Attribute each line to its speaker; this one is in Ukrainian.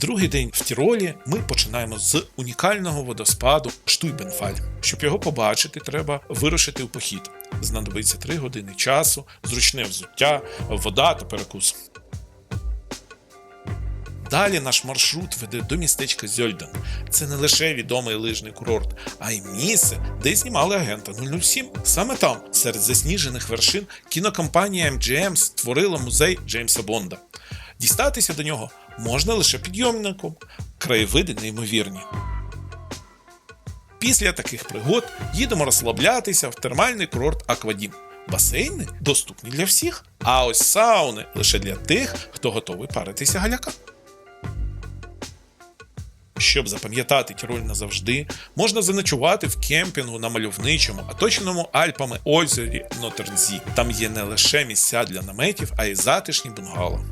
Speaker 1: Другий день в Тіролі ми починаємо з унікального водоспаду Штуйбенфаль. Щоб його побачити, треба вирушити у похід. Знадобиться 3 години часу, зручне взуття, вода та перекус. Далі наш маршрут веде до містечка Зьольден. Це не лише відомий лижний курорт, а й місце, де знімали агента 007. Саме там, серед засніжених вершин, кінокомпанія MGM створила музей Джеймса Бонда. Дістатися до нього можна лише підйомником. Краєвиди неймовірні. Після таких пригод їдемо розслаблятися в термальний курорт Аквадім. Басейни доступні для всіх, а ось сауни лише для тих, хто готовий паритися галяка. Щоб запам'ятати Тіроль назавжди, можна заночувати в кемпінгу на мальовничому, оточеному Альпами озері Нотернзі. Там є не лише місця для наметів, а й затишні бунгало.